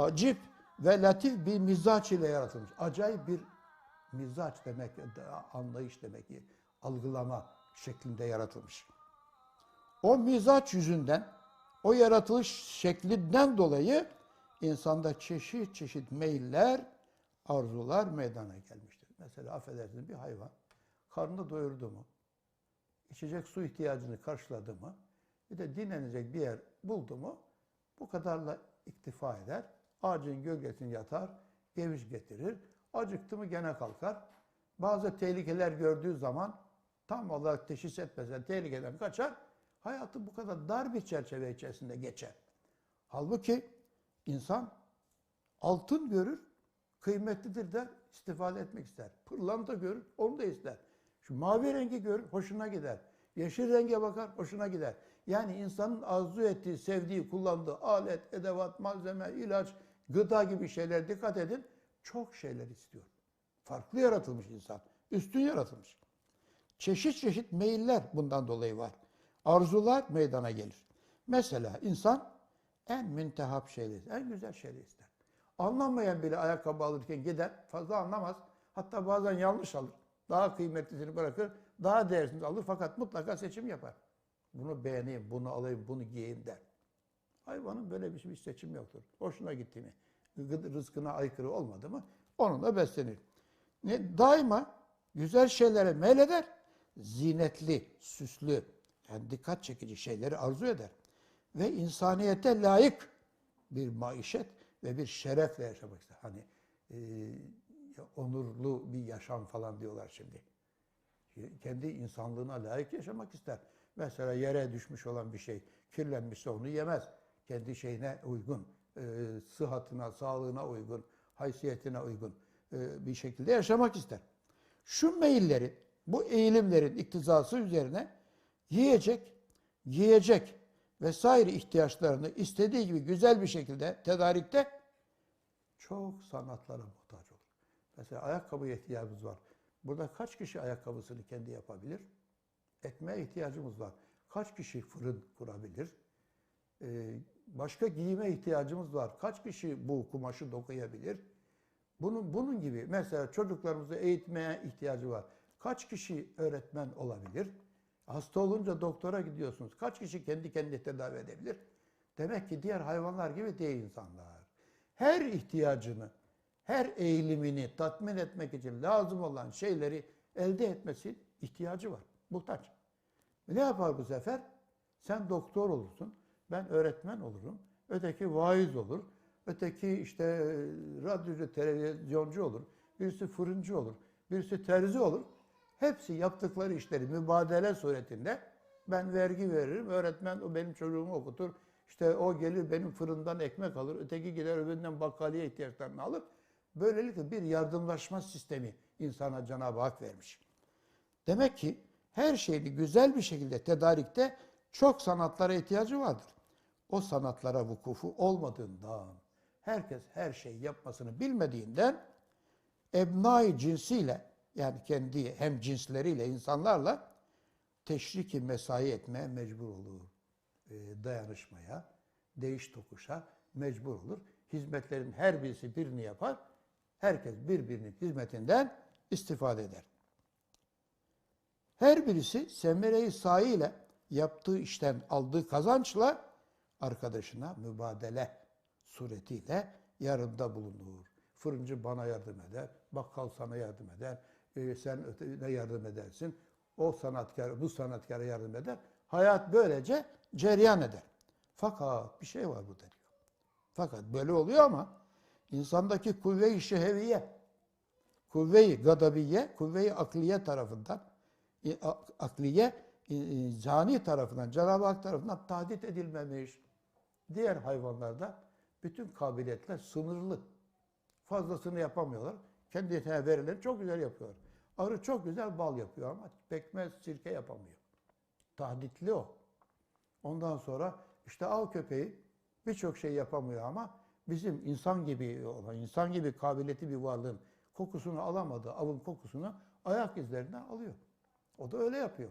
acip ve latif bir mizaç ile yaratılmış. Acayip bir mizaç demek, anlayış demek ki, algılama şeklinde yaratılmış. O mizaç yüzünden, o yaratılış şeklinden dolayı insanda çeşit çeşit meyiller, arzular meydana gelmiştir. Mesela affedersiniz bir hayvan karnını doyurdu mu, içecek su ihtiyacını karşıladı mı, bir de dinlenecek bir yer buldu mu bu kadarla iktifa eder. Ağacın gölgesine yatar, geviş getirir. Acıktı mı gene kalkar. Bazı tehlikeler gördüğü zaman tam olarak teşhis etmesen tehlikeden kaçar. Hayatı bu kadar dar bir çerçeve içerisinde geçer. Halbuki insan altın görür, kıymetlidir der, istifade etmek ister. Pırlanta görür, onu da ister. Şu mavi rengi görür, hoşuna gider. Yeşil renge bakar, hoşuna gider. Yani insanın arzu ettiği, sevdiği, kullandığı alet, edevat, malzeme, ilaç, gıda gibi şeyler dikkat edin. Çok şeyler istiyor. Farklı yaratılmış insan. Üstün yaratılmış. Çeşit çeşit meyiller bundan dolayı var. Arzular meydana gelir. Mesela insan en müntehap şeyleri, en güzel şeyleri ister. Anlamayan bile ayakkabı alırken gider, fazla anlamaz. Hatta bazen yanlış alır. Daha kıymetlisini bırakır, daha değersini alır fakat mutlaka seçim yapar. Bunu beğeneyim, bunu alayım, bunu giyeyim der. Hayvanın böyle bir, bir seçim yoktur. Hoşuna gitti mi, rızkına aykırı olmadı mı onunla beslenir. Ne, daima güzel şeylere meyleder, zinetli, süslü, yani dikkat çekici şeyleri arzu eder. Ve insaniyete layık bir maişet ve bir şerefle yaşamak ister. Hani e, onurlu bir yaşam falan diyorlar şimdi. Kendi insanlığına layık yaşamak ister. Mesela yere düşmüş olan bir şey kirlenmişse onu yemez. Kendi şeyine uygun, e, sıhhatına, sağlığına uygun, haysiyetine uygun e, bir şekilde yaşamak ister. Şu meyilleri, bu eğilimlerin iktizası üzerine yiyecek, giyecek vesaire ihtiyaçlarını istediği gibi güzel bir şekilde tedarikte çok sanatlara muhtaç olur. Mesela ayakkabıya ihtiyacımız var. Burada kaç kişi ayakkabısını kendi yapabilir? Ekmeğe ihtiyacımız var. Kaç kişi fırın kurabilir? Ee, başka giyime ihtiyacımız var. Kaç kişi bu kumaşı dokuyabilir? Bunun, bunun gibi mesela çocuklarımızı eğitmeye ihtiyacı var. Kaç kişi öğretmen olabilir? Hasta olunca doktora gidiyorsunuz. Kaç kişi kendi kendini tedavi edebilir? Demek ki diğer hayvanlar gibi değil insanlar. Her ihtiyacını, her eğilimini tatmin etmek için lazım olan şeyleri elde etmesi ihtiyacı var. Muhtaç. Ne yapar bu sefer? Sen doktor olursun, ben öğretmen olurum, öteki vaiz olur, öteki işte radyocu, televizyoncu olur, birisi fırıncı olur, birisi terzi olur. Hepsi yaptıkları işleri mübadele suretinde ben vergi veririm, öğretmen o benim çocuğumu okutur, işte o gelir benim fırından ekmek alır, öteki gider öbüründen bakkaliye ihtiyaçlarını alır. Böylelikle bir yardımlaşma sistemi insana Cenab-ı Hak vermiş. Demek ki her şeyi güzel bir şekilde tedarikte çok sanatlara ihtiyacı vardır. O sanatlara vukufu olmadığından, herkes her şeyi yapmasını bilmediğinden ebnai cinsiyle yani kendi hem cinsleriyle insanlarla teşriki mesai etmeye mecbur olur. E, dayanışmaya, değiş tokuşa mecbur olur. Hizmetlerin her birisi birini yapar. Herkes birbirinin hizmetinden istifade eder. Her birisi semere-i yaptığı işten aldığı kazançla arkadaşına mübadele suretiyle yarında bulunur. Fırıncı bana yardım eder, bakkal sana yardım eder, e, sen ötene yardım edersin, o sanatkar bu sanatkara yardım eder. Hayat böylece ceryan eder. Fakat bir şey var burada diyor. Fakat böyle oluyor ama insandaki kuvve-i şeheviye, kuvve-i gadabiye, kuvve-i akliye tarafından, akliye cani tarafından, Cenab-ı Hak tarafından tahdit edilmemiş. Diğer hayvanlarda bütün kabiliyetler sınırlı. Fazlasını yapamıyorlar. Kendine verilen çok güzel yapıyorlar. Arı çok güzel bal yapıyor ama pekmez, sirke yapamıyor. Tahditli o. Ondan sonra işte av köpeği birçok şey yapamıyor ama bizim insan gibi olan, insan gibi kabiliyeti bir varlığın kokusunu alamadığı avın kokusunu ayak izlerinden alıyor. O da öyle yapıyor.